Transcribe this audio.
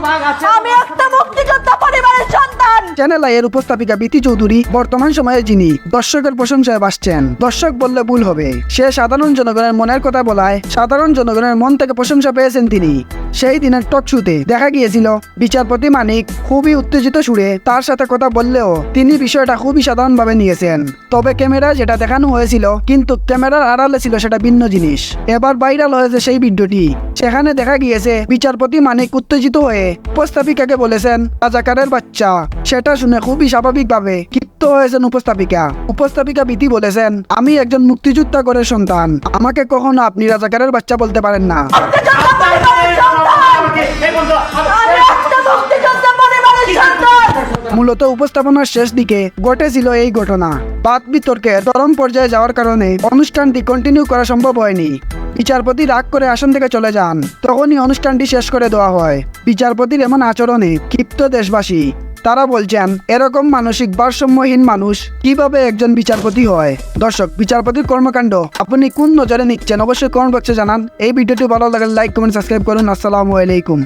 আমি একটা মুক্তিযোদ্ধা পরিবারের সন্তান। চ্যানেল এর উপস্থাপিকা বিতি চৌধুরী বর্তমান সময়ে যিনি দর্শকের প্রশংসায় বাসছেন। দর্শক বললে ভুল হবে। সে সাধারণ জনগণের মনের কথা বলায় সাধারণ জনগণের মন থেকে প্রশংসা পেয়েছেন তিনি। সেই দিনের টক শুতে দেখা গিয়েছিল বিচারপতি মানিক খুবই উত্তেজিত সুরে তার সাথে কথা বললেও তিনি বিষয়টা খুবই সাধারণভাবে নিয়েছেন। তবে ক্যামেরা যেটা দেখানো হয়েছিল কিন্তু ক্যামেরার আড়ালে ছিল সেটা ভিন্ন জিনিস। এবার ভাইরাল হয়েছে সেই ভিডিওটি। সেখানে দেখা গিয়েছে বিচারপতি মানিক উত্তেজিত হয়ে উপস্থাপিকাকে বলেছেন, রাজাকারের বাচ্চা। সেটা শুনে খুবই স্বাভাবিকভাবে ক্ষিপ্ত হয়েছেন উপস্থাপিকা। উপস্থাপিকা বিধি বলেছেন, আমি একজন মুক্তিযোদ্ধা করে সন্তান। আমাকে কখনো আপনি রাজাকারের বাচ্চা বলতে পারেন না। মূলত উপস্থাপনার শেষ দিকে ঘটেছিল এই ঘটনা। বাদ বিতর্কে তরম পর্যায়ে যাওয়ার কারণে অনুষ্ঠানটি কন্টিনিউ করা সম্ভব হয়নি। বিচারপতি রাগ করে আসন থেকে চলে যান। তখনই অনুষ্ঠানটি শেষ করে দেওয়া হয়। বিচারপতির এমন আচরণে ক্ষিপ্ত দেশবাসী। তারা বলছেন, এরকম মানসিক ভারসাম্যহীন মানুষ কীভাবে একজন বিচারপতি হয়? দর্শক, বিচারপতির কর্মকাণ্ড, আপনি কোন নজরে নিচ্ছেন? অবশ্যই কমেন্ট বক্সে জানান। এই ভিডিওটি ভালো লাগলে লাইক কমেন্ট সাবস্ক্রাইব করুন। আসসালামু আলাইকুম।